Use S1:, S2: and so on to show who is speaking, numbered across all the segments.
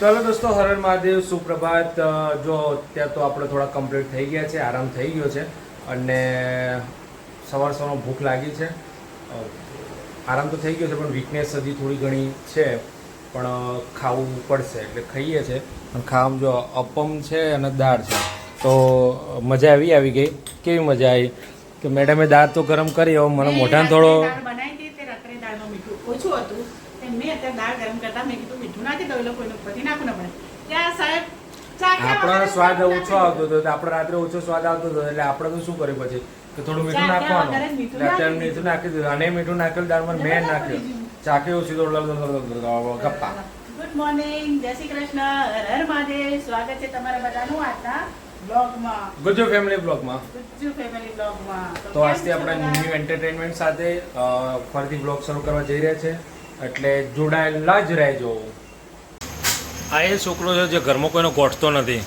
S1: ચાલો દોસ્તો હર હર મહાદેવ સુપ્રભાત. જો અત્યારે તો આપણે થોડા કમ્પ્લીટ થઈ ગયા છે આરામ થઈ ગયો છે અને સવાર સવારમાં ભૂખ લાગી છે. આરામ તો થઈ ગયો છે પણ વીકનેસ હજી થોડી ઘણી છે. પણ ખાવું પડશે એટલે ખાઈએ છે. પણ ખાવામાં જો અપમ છે અને દાળ છે. તો મજા આવી આવી ગઈ. કેવી મજા આવી? કે મેડમે દાળ તો ગરમ કરી હવે મને મોઢાને થોડો
S2: બનાવી હતી રાત્રે દાળમાં મીઠું ઓછું હતું. મેં અત્યારે દાળ ગરમ કરતા મેં કીધું મીઠું દઉં લોકોને ઉપરથી. નાખવું ના પડે ત્યાં સાહેબ
S1: આપણો સ્વાદ ઓછો આવતો હતો. આપણે રાત્રે ઓછો સ્વાદ આવતો હતો એટલે આપણે તો શું કર્યું પછી? કે થોડું મીઠું નાખવાનું. અત્યારે મીઠું નાખી દીધું. અને મીઠું નાખેલું દાળમાં મેં નાખ્યું. ચાકે ઓછી તો ગપ્પા.
S2: ગુડ મોર્નિંગ જય શ્રી કૃષ્ણ. હર હર મહાદેવ. સ્વાગત છે તમારા બધાનું આજના બ્લોગમાં.
S1: ગુજ્જો ફેમિલી બ્લોગમાં.
S2: ગુજ્જુ ફેમિલી બ્લોગમાં.
S1: તો આજથી આપણે ન્યૂ એન્ટરટેનમેન્ટ સાથે ફરીથી બ્લોગ શરૂ કરવા જઈ રહ્યા છે. એટલે જોડાયેલા જ રહેજો. આ એ છોકરો છે જે ઘરમાં કોઈનો ગોઠતો નથી.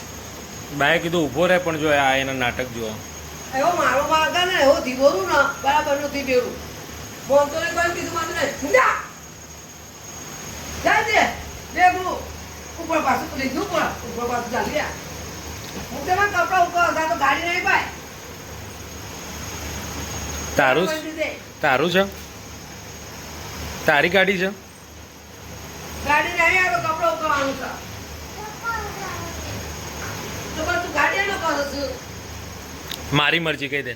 S1: બાએ કીધું ઊભો રહે પણ જો આ એના નાટક જુઓ.
S3: એવો મારો માગા ને એવો ધીબોરું ને બરાબર નથી બેવું બોલતો ને કોઈ કીધું માત્ર ને ઊંડા જાય દે બેગું ઉપર પાછું લીધું પણ ઉપર પાછું ચાલી હું તેમાં કપડા ઉપર હતા તો ગાડી નહીં ભાઈ.
S1: તારું તારું છે? તારી ગાડી છે
S3: ગાડી નહીં આવે તો કપડા ઉકળવાનું છે તો પણ તું ગાડી નો કરો છું
S1: મારી મરજી કહી દે.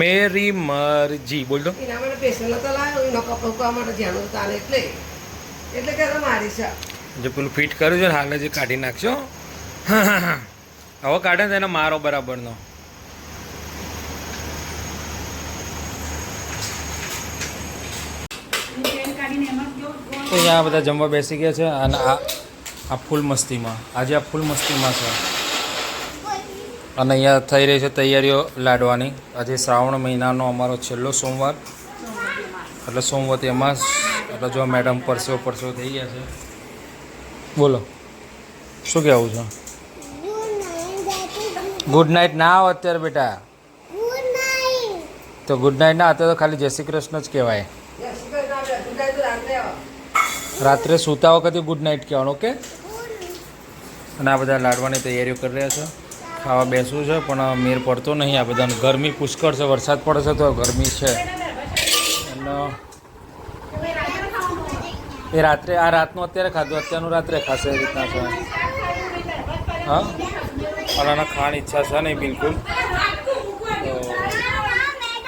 S1: મેરી મરજી બોલ દો
S3: એના માટે પેશન નતો લાવ્યો એનો કપડા માટે ધ્યાન ચાલે એટલે. એટલે કે તો મારી છે.
S1: જે પેલું ફિટ કર્યું છે ને હાલને જે કાઢી નાખશો. હવે કાઢે ને તો એને મારો બરાબરનો. તો અહીંયા બધા જમવા બેસી ગયા છે અને આ આ ફૂલ મસ્તીમાં. આજે આ ફૂલ મસ્તીમાં છે. અને અહીંયા થઈ રહી છે તૈયારીઓ લાડવાની. આજે શ્રાવણ મહિનાનો અમારો છેલ્લો સોમવાર. એટલે સોમવાર એમાં એટલે જો મેડમ પરસેવો પરસેવો થઈ ગયા છે. બોલો, શું કહેવું છે? ગુડ નાઇટ ના આવો અત્યારે બેટા. તો ગુડ નાઇટ ના, અત્યારે તો ખાલી જય શ્રી કૃષ્ણ જ કહેવાય.
S3: રાત્રે
S1: સૂતા વખતે ગુડ નાઇટ કહેવાનું ઓકે અને આ બધા લાડવાની તૈયારીઓ કરી રહ્યા છે. ખાવા બેસવું છે, પણ મેર પડતો નહીં. આ બધાને ગરમી પુષ્કળ છે, વરસાદ પડે છે તો ગરમી છે. એ રાત્રે, આ રાતનું અત્યારે ખાધું, અત્યારનું રાત્રે ખાશે એ રીતના છે. હા? અને ખાવાની ઈચ્છા છે નહીં, બિલકુલ. તો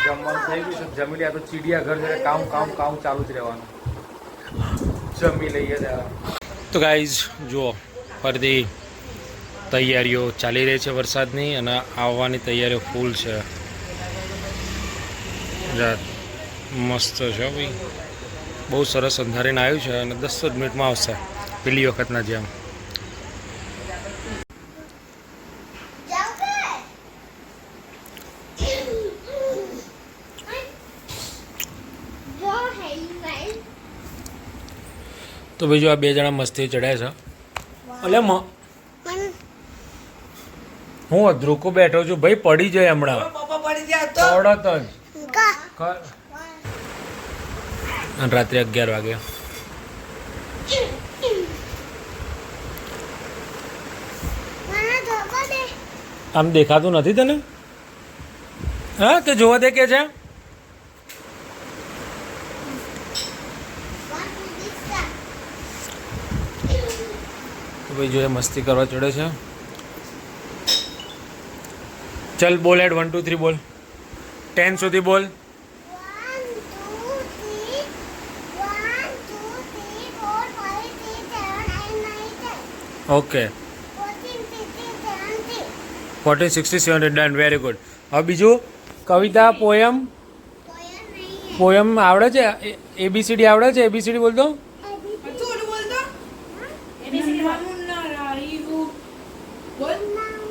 S1: જમવાનું થઈ ગયું છે, જમી લે તો ચીડિયા ઘર જયારે કામ કામ કામ ચાલુ જ રહેવાનું. જમી લઈએ ત્યારે. તો ગાઈઝ જુઓ, ફરીથી તૈયારીઓ ચાલી રહી છે વરસાદની અને આવવાની તૈયારીઓ ફૂલ છે. મસ્ત છે ભાઈ. બહુ સરસ અંધારીને આવ્યું છે અને દસ જ મિનિટમાં આવશે પેલી વખતના જેમ. તો બીજું આ બે જણા મસ્તી ચડ્યા છે. એટલે હું અધ્રુકો બેઠો છું. ભાઈ પડી જાય હમણાં.
S3: હવે પપ્પા પડી જાય તો?
S1: તરત જ રાત્રે અગિયાર વાગે. આમ દેખાતું નથી તને? હા તે જોવા દે કે છે? ભાઈ જોઈએ મસ્તી કરવા ચડે છે. ચલ બોલ એડ વન ટુ થ્રી બોલ. ટેન સુધી બોલ. Okay fourteen sixty seven done very good હવે બીજું કવિતા પોયમ પોયમ આવડે છે? એબીસીડી આવડે છે? એબીસીડી બોલ દો
S3: શું બોલતો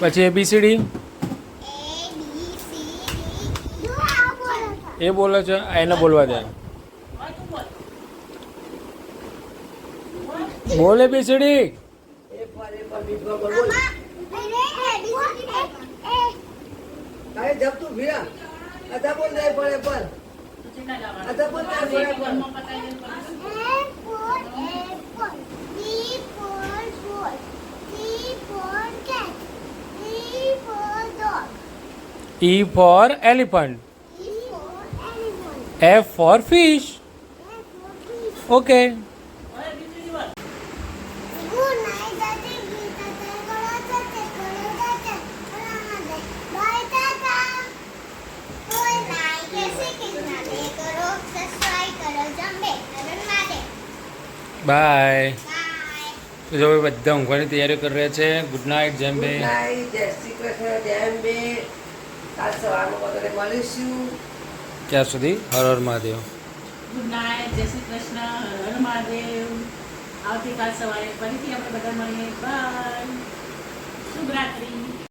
S1: પછી એબીસીડી એ બોલે છે એને બોલવા દે. બોલ એબીસીડી
S3: એ પર. એ પર. બીજું બોલ બોલ તારે જબ તું ભીરા અધા બોલ નહીં પડે પણ
S4: તો ચેટલા ગાવાના?
S3: આ તો બોલ તારે
S4: એક
S3: બોલ.
S4: ઘરમાં પતાવી દે ને પછી.
S1: E for elephant F for fish okay
S4: હવે બીજી Okay.
S1: બાય તો જો બધા ઊંઘવાની તૈયારી કરી રહ્યા છે. ગુડ નાઇટ જેમ ભાઈ
S3: જય શ્રી કૃષ્ણ જેમ અંબે. કાલ સવારમાં વગેરે મળીશું.
S1: ત્યાં સુધી? હર હર મહાદેવ.
S4: ગુડ નાઇટ જય શ્રી કૃષ્ણ હર હર મહાદેવ. આવતીકાલ સવારે ફરીથી આપણે બધા મળીએ. બાય. શુભ રાત્રિ